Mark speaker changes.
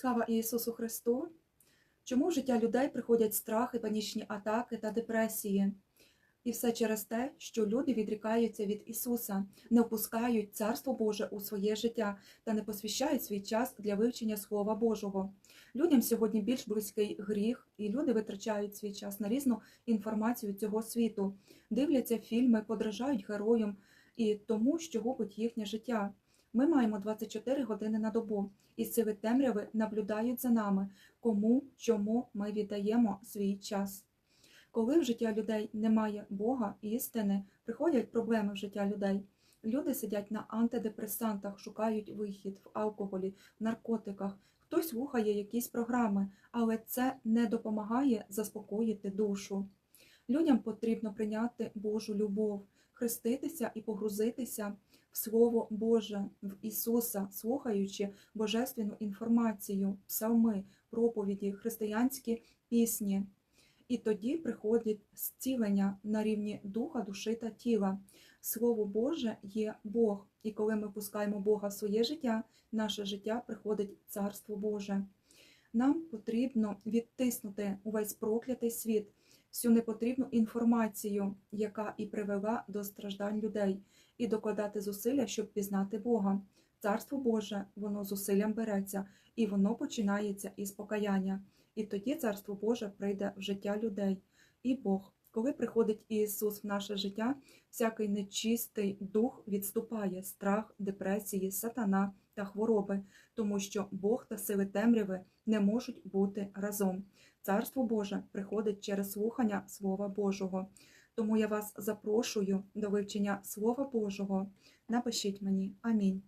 Speaker 1: Слава Ісусу Христу! Чому в життя людей приходять страхи, панічні атаки та депресії? І все через те, що люди відрікаються від Ісуса, не впускають Царство Боже у своє життя та не посвящають свій час для вивчення Слова Божого. Людям сьогодні більш близький гріх, і люди витрачають свій час на різну інформацію цього світу, дивляться фільми, подражають героям і тому, що губить їхнє життя. Ми маємо 24 години на добу, і сили темряви наблюдають за нами, кому, чому ми віддаємо свій час. Коли в життя людей немає Бога і істини, приходять проблеми в життя людей. Люди сидять на антидепресантах, шукають вихід в алкоголі, в наркотиках. Хтось слухає якісь програми, але це не допомагає заспокоїти душу. Людям потрібно прийняти Божу любов, хреститися і погрузитися в Слово Боже, в Ісуса, слухаючи божественну інформацію, псалми, проповіді, християнські пісні. І тоді приходить зцілення на рівні духа, душі та тіла. Слово Боже є Бог, і коли ми пускаємо Бога в своє життя, наше життя приходить Царство Боже. Нам потрібно відтиснути увесь проклятий світ, всю непотрібну інформацію, яка і привела до страждань людей, і докладати зусилля, щоб пізнати Бога. Царство Боже, воно зусиллям береться, і воно починається із покаяння. І тоді Царство Боже прийде в життя людей. І Бог, коли приходить Ісус в наше життя, всякий нечистий дух відступає, страх, депресії, сатана та хвороби, тому що Бог та сили темряви не можуть бути разом. Царство Боже приходить через слухання Слова Божого. Тому я вас запрошую до вивчення Слова Божого. Напишіть мені Амінь.